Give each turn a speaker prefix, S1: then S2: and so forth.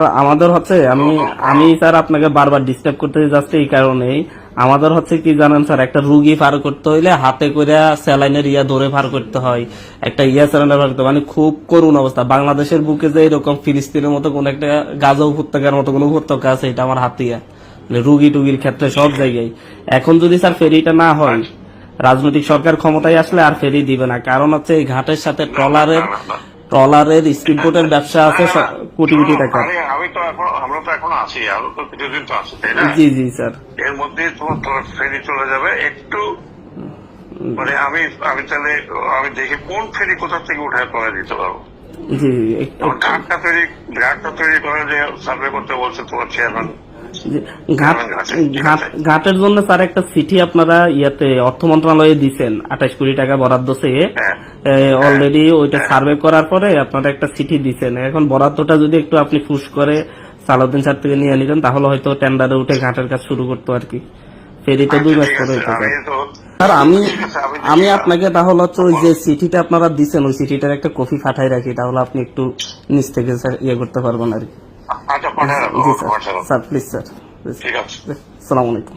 S1: আমাদের হচ্ছে, আমি আমি স্যার আপনাকে বারবার ডিস্টার্ব করতে যাচ্ছি এই কারণেই। আমাদের হচ্ছে কি জানেন স্যার, একটা রুগী পার করতে হইলে হাতে করে স্যালাইনের ইয়া ধরে পার করতে হয়, একটা ইয়া স্যালাইনের পার করতে মানে খুব করুণ অবস্থা। বাংলাদেশের বুকে যে এরকম ফিলিস্তিনের মতো কোন একটা গাজা উপত্যকার মতো কোন উপত্যকা আছে, এটা আমার হাতিয়া মানে রুগী টুগির ক্ষেত্রে সব জায়গায়। এখন যদি স্যার ফেরিটা না হয়, রাজনৈতিক সরকার ক্ষমতায় আসলে আর ফেরি দিবে না। কারণ হচ্ছে এই ঘাটের সাথে ট্রলারের ট্রলারের স্পিড বোটের ব্যবসা আছে কোটি কোটি টাকা।
S2: আমি তো এখন আমরা তো এখন আছি আরও তো কিছুদিন তো আছে তাই না?
S1: জি জি স্যার।
S2: এর মধ্যে তোমার ফেরি চলে যাবে একটু মানে আমি আমি তাহলে আমি দেখি কোন ফেরি কোথা থেকে উঠায় পরে দিতে পারব।
S1: জি
S2: ঘাটটা তৈরি ঘাটটা তৈরি করে যে সার্ভে করতে বলছে তোমার চেয়ারম্যান
S1: ঘাটের জন্য স্যার একটা চিঠি আপনারা ইয়াতে অর্থ মন্ত্রণালয়ে দিচ্ছেন আঠাশ কোটি টাকা বরাদ্দ চেয়ে।
S2: হ্যাঁ।
S1: অলরেডি ওইটা সার্ভে করার পরে আপনারা একটা চিঠি দিচ্ছেন এখন বরাদ্দটা যদি একটু আপনি ফুস করে সালাউদ্দিন স্যার থেকে নিয়ে নিতেন তাহলে হয়তো টেন্ডারে উঠে ঘাটের কাজ শুরু করতো আর কি। ফেরি তো দুই মাস পরে হইতে
S2: আমি
S1: স্যার আমি
S2: আমি
S1: আপনাকে তাহলে হচ্ছে ওই যে চিঠিটা আপনারা দিছেন ওই চিঠিটার একটা কপি পাঠাই রাখি তাহলে আপনি একটু নিচ থেকে স্যার ইয়ে করতে পারবেন আর কি।
S2: আচ্ছা
S1: জি স্যার স্যার প্লিজ স্যার
S2: ঠিক আছে।
S1: আসসালামু আলাইকুম।